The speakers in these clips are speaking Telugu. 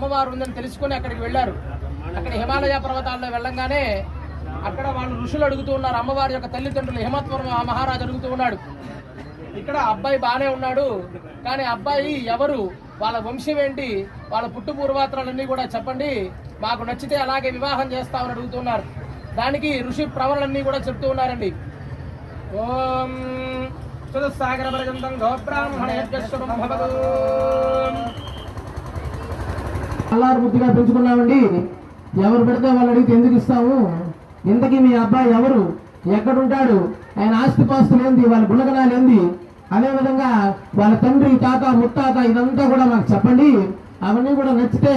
అమ్మవారు ఉందని తెలుసుకుని అక్కడికి వెళ్ళారు. అక్కడ హిమాలయ పర్వతాల్లో వెళ్ళంగానే అక్కడ వాళ్ళు ఋషులు అడుగుతూ ఉన్నారు. అమ్మవారి యొక్క తల్లిదండ్రులు హిమత్వరం మహారాజు అడుగుతూ ఉన్నాడు. ఇక్కడ అబ్బాయి బాగానే ఉన్నాడు. కానీ అబ్బాయి ఎవరు? వాళ్ళ వంశం ఏంటి? వాళ్ళ పుట్టు పూర్వాత్రాలన్నీ కూడా చెప్పండి. మాకు నచ్చితే అలాగే వివాహం చేస్తామని అడుగుతున్నారు దానికి ఋషి ప్రవరలన్నీ కూడా చెప్తూ ఉన్నారండి. ఓం చతుస్సాగర పర్యంతం గోబ్రాహ్మణేభ్యశ్వరం అల్లారు బుద్ధిగా పెంచుకున్నామండి ఎవరు పెడితే వాళ్ళు అడిగితే ఎందుకు ఇస్తాము ఇంతకీ మీ అబ్బాయి ఎవరు? ఎక్కడుంటాడు? ఆయన ఆస్తిపాస్తులు ఏంది? వాళ్ళ గుణగణాలు ఏంది? అదేవిధంగా వాళ్ళ తండ్రి తాత ముత్తాత ఇదంతా కూడా మాకు చెప్పండి. అవన్నీ కూడా నచ్చితే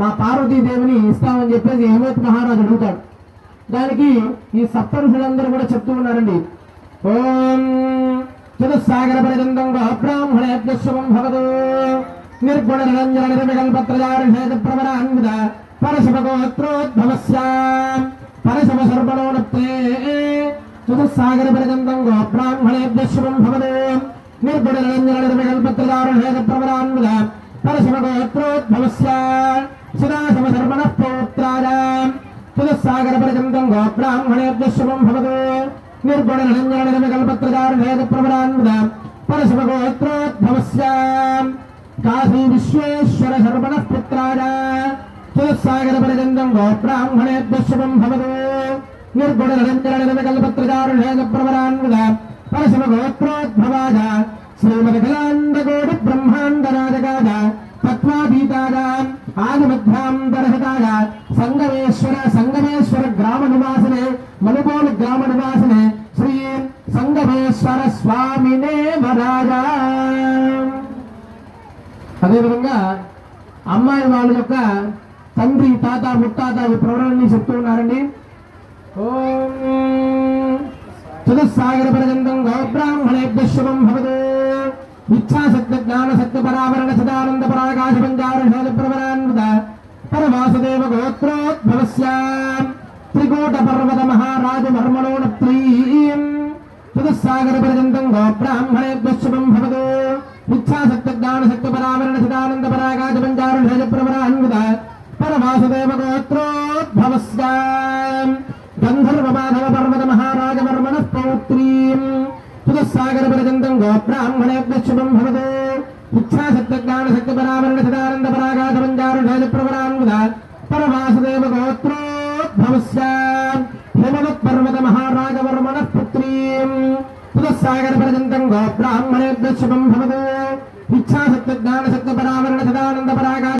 మా పార్వతీదేవిని ఇస్తామని చెప్పేసి హేమత్ మహారాజు అడుగుతాడు. దానికి ఈ సప్తరుషులందరూ కూడా చెప్తూ ఉన్నారండి. ఓం చతుస్సాగర పర్యంతం బ్రాహ్మణేభ్య శుభం భవతు నిర్గుణ నిరంజన నిర్వికల్పత్రజారిషేత ప్రవరాన్విత పరశుభగోత్రోద్భవస్య పరశుభ సర్వణోనప్తే చతుస్సాగర పర్యంతం గోబ్రాహ్మణేభ్య శుభం భవదే నిర్గుణ నిరంజన నిర్వికల్పత్రజారిషేత ప్రవరాన్విత పరశుభగోత్రోద్భవస్య సదాశివ సర్వణ పౌత్రాయ చతుస్సాగర పర్యంతం గోబ్రాహ్మణేభ్య శుభం భవదే నిర్గుణ నిరంజన నిర్వికల్పత్రజారిషేత ప్రవరాన్విత పరశుభగోత్రోద్భవస్య. కాశీ విశ్వేశ్వర శర్మణ పుత్రాయ. చతుస్సాగర పర్యంతం బ్రాహ్మణేభ్య శుభం భవతు. నిర్గుణ నిరంజన నిర్వికల్పత్రజారుషేద ప్రవరాన్విత పరశుభ గోత్రోద్భవాజ శ్రీమదఖలాండకోటి బ్రహ్మాండ రాజగాజ తత్వాతీతాజ ఆదిమధ్యాంతరహితాజ సంగమేశ్వర సంగమేశ్వర గ్రామ నివాసనే మనుగోలు గ్రామ నివాసనే అదేవిధంగా అమ్మాయి వాళ్ళ యొక్క తండ్రి తాత ముత్తాత ఈ ప్రవరణని చెప్తూ ఉన్నారండి. చతుస్సాగర పర్యంతం గోబ్రాహ్మణేభ్య శుభం భవతు. ఇచ్ఛాశక్తి జ్ఞాన శక్తి పరావరణ సదానంద పరాకాశ పంచారుషాల ప్రవరాన్విత పరవాసుదేవ గోత్రోద్భవస్య. త్రికూట పర్వత మహారాజ మర్మణోణత్రీం చతుస్సాగర పర్యంతం గోబ్రాహ్మణేభ్య శుభం భవతు. జ్ఞాన శక్తి పరామరణ సదానంద పరాకాశ పంచారుషాల ప్రవరాన్విత పరవాసుదేవ గోత్రోద్భవస్య గంధర్వ మాధవ పర్వత మహారాజ వర్మణ పౌత్రీం సుధసాగర పర్యంతం గోబ్రాహ్మణేభ్య శుభం భవతు ఇచ్ఛాశక్తి జ్ఞాన శక్తి పరామరణ సదానంద పరాగాధ పంచారుషాజ ప్రవరాన్విత పరవాసుదేవ గోత్రోద్భవస్య హిమవత్ పర్వత మహారాజ వర్మణ పుత్రీం సుధసాగర పర్యంతం గోబ్రాహ్మణేభ్య శుభం ఇచ్చాశక్తి జ్ఞానశక్తి పరావరణ సదానంద పరాగాధ